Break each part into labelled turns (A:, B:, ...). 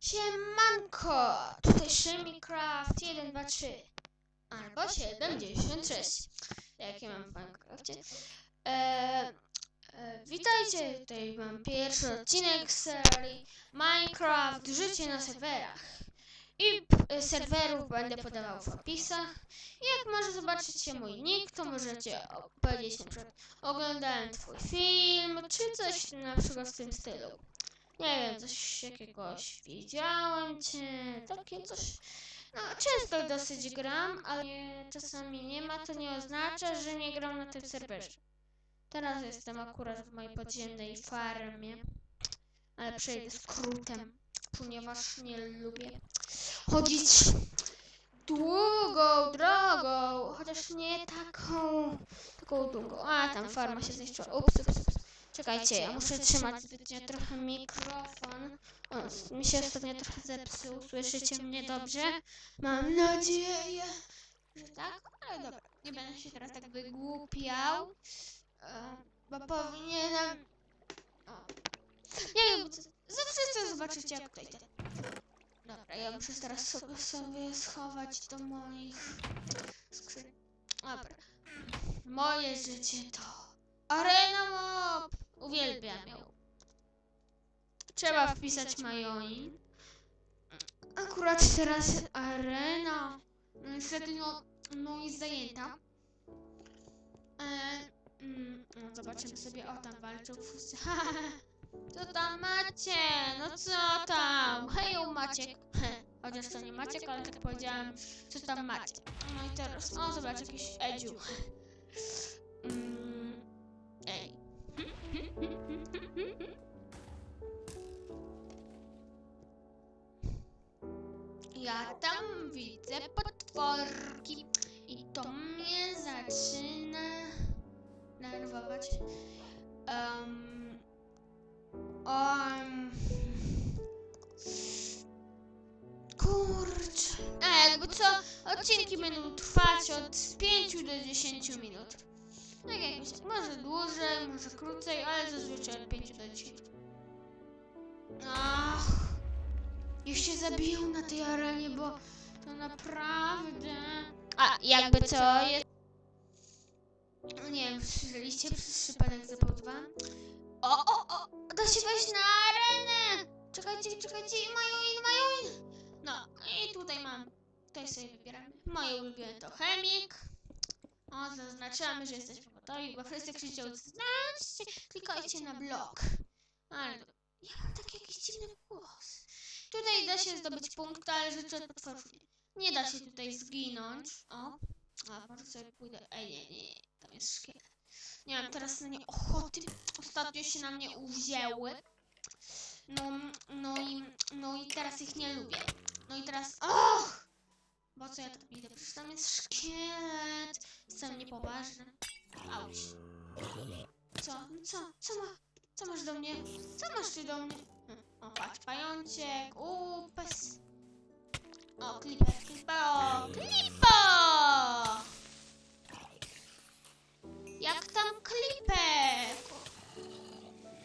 A: Siemanko! Tutaj Shemicraft 1, 2, 3 albo 76 jakie mam w Minecrafcie. E, e, witajcie, tutaj mam pierwszy odcinek serii Minecraft Życie na serwerach. I p- serwerów będę podawał w opisach. Jak może zobaczycie mój nick, to możecie powiedzieć na przykład oglądałem twój film, czy coś na przykład w tym stylu. Nie wiem, coś jakiegoś widziałem cię, takie coś. No, często dosyć gram, ale czasami nie ma, to nie oznacza, że nie gram na tym serwerze. Teraz jestem akurat w mojej podziemnej farmie, ale przejdę skrótem, ponieważ nie lubię chodzić długą drogą, chociaż nie taką, taką długą. A, tam farma się zniszczyła. Ups, ups. Czekajcie, ja muszę trzymać zbytnio trochę mikrofon. O, mi się ostatnio trochę zepsuł. Słyszycie mnie dobrze? Mam nadzieję, że tak. Ale dobra, nie będę się teraz tak wygłupiał. E, Bo powinienem... O. Nie wiem, co- zawsze chcę zobaczyć jak tutaj ten... Dobra, ja muszę teraz sobie, sobie schować do moich skrzyń. Dobra. Moje życie to... Arena Mob! Uwielbiam ją. Trzeba wpisać Majoin. Akurat teraz arena. No niestety no, no jest zajęta. E, mm, no zobaczymy sobie. O, tam walczą wszyscy. Co tam macie? No co tam? Heju Maciek. Chociaż to nie Maciek, ale tak powiedziałem, co tam macie. No i teraz, o zobacz, jakiś Edziu. Um, kurczę. A jakby co, odcinki będą trwać od 5 do 10 minut. Tak jak myślę, może dłużej, może krócej, ale zazwyczaj od 5 do 10. Ach, niech się zabiją na tej arenie, bo to naprawdę... A, jakby co jest... Nie wiem, słyszeliście przez przypadek zapał 2? O, o, o, da się wejść na arenę! Czekajcie, czekajcie, mają in, mają in! No, i tutaj mam, tutaj sobie wybieramy. Moje ulubione to chemik. O, zaznaczamy, że jesteśmy gotowi, bo wszyscy krzyczą, znaczcie, klikajcie na blok. Ale ja mam taki jakiś dziwny głos. Tutaj da się zdobyć punkt, ale rzeczy od. Nie da się tutaj zginąć. O, a może sobie pójdę. Ej, nie, nie, tam jest szkielet. Nie mam teraz na nie ochoty. Ostatnio się na mnie uwzięły. No, no i, no i teraz ich nie lubię. No i teraz, och! Bo co ja tam idę? Przecież tam jest szkielet. Jestem niepoważny. Auć. Co? No co? Co ma? Co masz do mnie? Co masz ty do mnie? Hm, O, patrz, pajączek, upes. O, kliper, kliper, o, klipo! Tam klipek?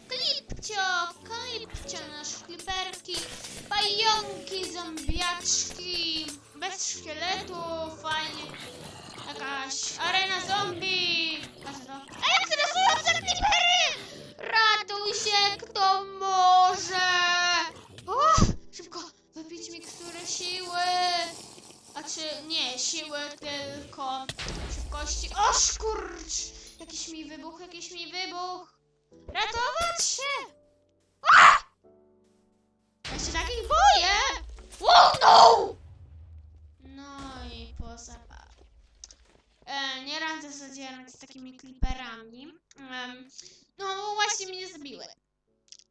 A: Klipcio, klipcio, nasz kliperki, pająki, zombiaczki, bez szkieletu, fajnie. Jakaś arena zombie. To. Ekstresujące klipery! Ratuj się, kto może! O, szybko, wypić miksturę siły. A czy nie, siły, tylko szybkości. O, skurcz! Jakiś mi wybuch, jakiś mi wybuch. Ratować się! A! Ja się takich boję! Łunął! No i po zabawie. E, nie radzę zadzierać z takimi kliperami. Em, no właśnie mnie zabiły.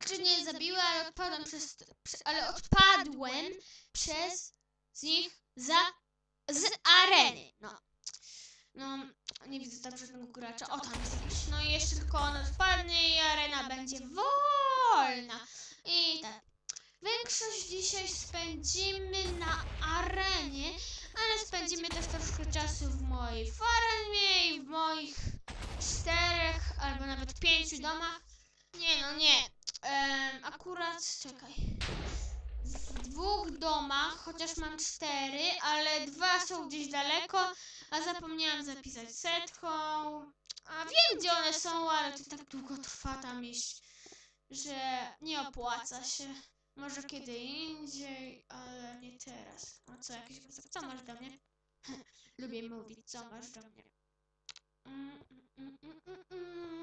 A: Czy nie zabiły, ale odpadłem przez, prze, ale odpadłem przez z nich za z areny. No. No, nie widzę tam żadnego gracza. O, tam jest jakiś. No i jeszcze tylko on odpadnie i arena będzie wolna. I tak. Większość dzisiaj spędzimy na arenie, ale spędzimy też troszkę czasu w mojej farmie i w moich czterech albo nawet pięciu domach. Nie no, nie. Em, akurat, czekaj. W dwóch domach, chociaż mam cztery, ale dwa są gdzieś daleko, a zapomniałam zapisać setką. A wiem, gdzie one są, ale to tak długo trwa tam iść, że nie opłaca się. Może kiedy indziej, ale nie teraz. A co, jakieś co masz do mnie? Lubię mówić, co masz do mnie. Mm, mm, mm, mm, mm, mm.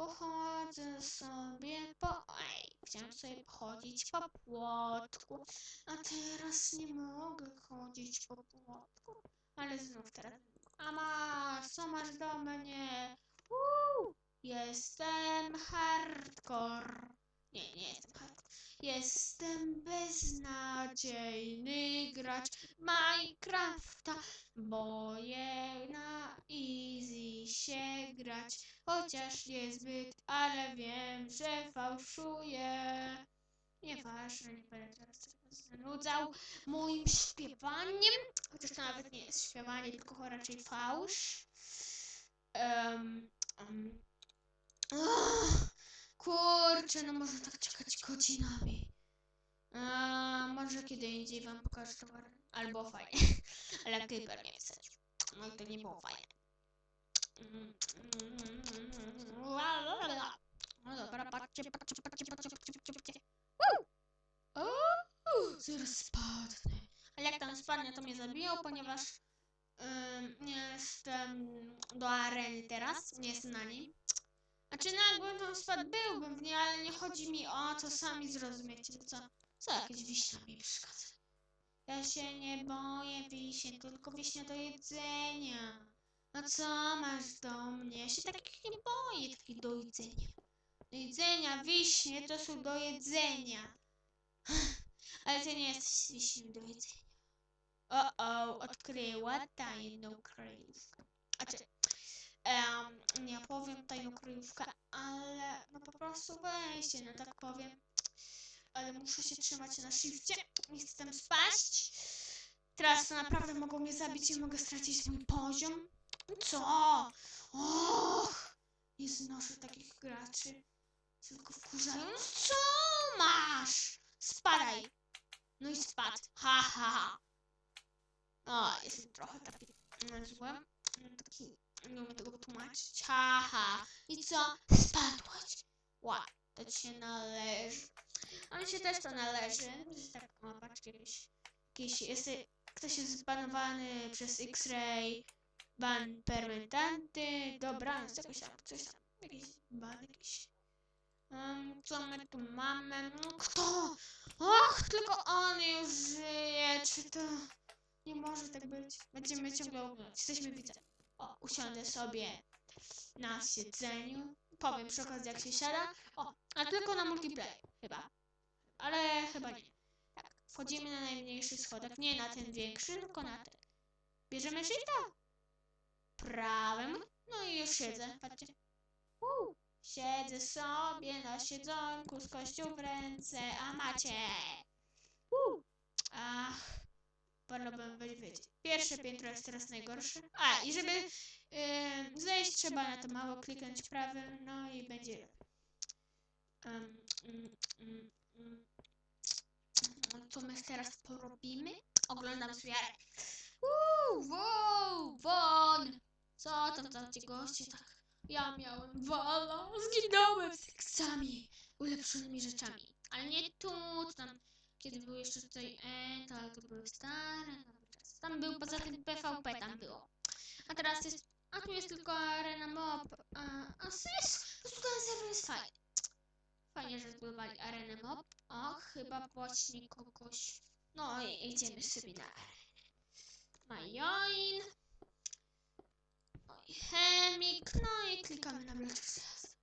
A: Pochodzę sobie po... Ej, chciałam sobie pochodzić po płotku, a teraz nie mogę chodzić po płotku. Ale znów teraz... A masz, co masz do mnie? Uuu, jestem hardcore. Nie, nie jestem hardcore. Jestem beznadziejny gracz Minecrafta. Boję na easy się grać, chociaż niezbyt, ale wiem, że fałszuję. Nieważne, nie będę teraz zanudzał moim śpiewaniem, chociaż to nawet nie jest śpiewanie, tylko raczej fałsz. Um, um. Ach, kurczę, no można tak czekać godzinami. A, może kiedy indziej wam pokażę towar. Albo fajnie. Ale Creeper nie wstać. No to nie było fajne. No dobra, patrzcie, patrzcie, patrzcie, patrzcie, patrzcie, patrzcie! O, zaraz spadnę. Ale jak tam spadnę, to mnie zabiją, ponieważ nie jestem do areny teraz, nie jestem na niej. Znaczy, no jakbym tam spadł, byłbym w niej, ale nie chodzi mi o to, sami zrozumiecie, no co? Co jakieś wiśnia mi przeszkadza? Ja się nie boję wiśni, tylko wiśnia do jedzenia. A co masz do mnie? Ja się takich nie boję, takich do jedzenia. Do jedzenia, wiśnie to są do jedzenia. Ale ty nie jesteś wiśnią do jedzenia. O, o, odkryła tajną kryjówkę. Znaczy, em, nie powiem tajną kryjówkę, ale no po prostu wejście, no tak powiem ale muszę się trzymać na shifcie. Nie chcę tam spaść. Teraz to naprawdę mogą mnie zabić i mogę stracić mój poziom. Co? Och! Nie znoszę takich graczy. Tylko wkurzają. No co masz? Spadaj. No i spadł. Ha, ha, ha. O, jestem trochę taki mm, zły. Taki, nie umiem tego tłumaczyć. Ha, ha. I co? Spadłeś. Ła, to ci się należy. A mi się też to należy. Tak, o, patrz, jakiś, jakiś jest, ktoś jest zbanowany przez X-Ray, ban permanentanty, dobranoc, jakoś tam, coś tam, jakiś ban jakiś. Um, co my tu mamy? No, kto? Och, tylko on już żyje, czy to... Nie może tak być. Będziemy ciągle oglądać. Jesteśmy widzem. O, usiądę sobie na siedzeniu. Powiem przy okazji jak się siada. O, a tylko na multiplayer, chyba. Ale chyba nie. Tak, wchodzimy na najmniejszy schodek. Nie na ten większy, tylko na ten. Bierzemy shifta. Prawym. No i już siedzę, patrzcie. Uu, siedzę sobie na siedzonku z kością w ręce, a macie. Uu. Ach, wolałbym wiedzieć. Pierwsze piętro jest teraz najgorsze. A, i żeby yy, zejść, trzeba na to mało kliknąć prawym, no i będzie Um, mm, mm, mm. No Co my teraz porobimy? Oglądam zwiarę. Uuu, wow, won! Co tam za ci goście tak? Ja miałem wala, zginąłem z seksami, ulepszonymi rzeczami. Ale nie tu, to tam, kiedy był jeszcze tutaj E, to, ale to były stare, nowe. Tam był poza tym PvP, tam było. A teraz jest, a tu jest tylko arena mob, a, a jest, po prostu ten serwer jest fajny. Fajnie, że zbudowali arenę mob. O, chyba właśnie kogoś. No i idziemy sobie na. Majoin. Oj, chemik. No i klikamy na zjazd.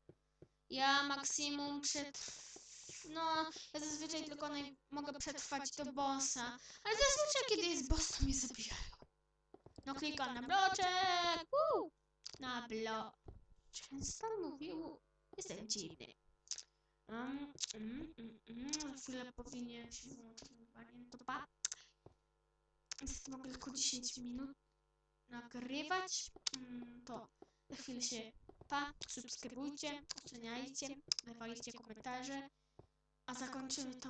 A: Ja maksimum przetrw... No, ja zazwyczaj tylko naj... mogę przetrwać do bossa. Ale zazwyczaj, kiedy jest boss, to mnie zabijają. No, klikam na bloczek. Na blo... Często mówił... Jestem dziwny. Um, mm, mm, mm, za chwilę powinien się włączyć nagrywanie. To pa. Mogę tylko 10 minut nagrywać. Mm, to za chwilę się pa. Subskrybujcie, oceniajcie, dawajcie komentarze. A zakończymy to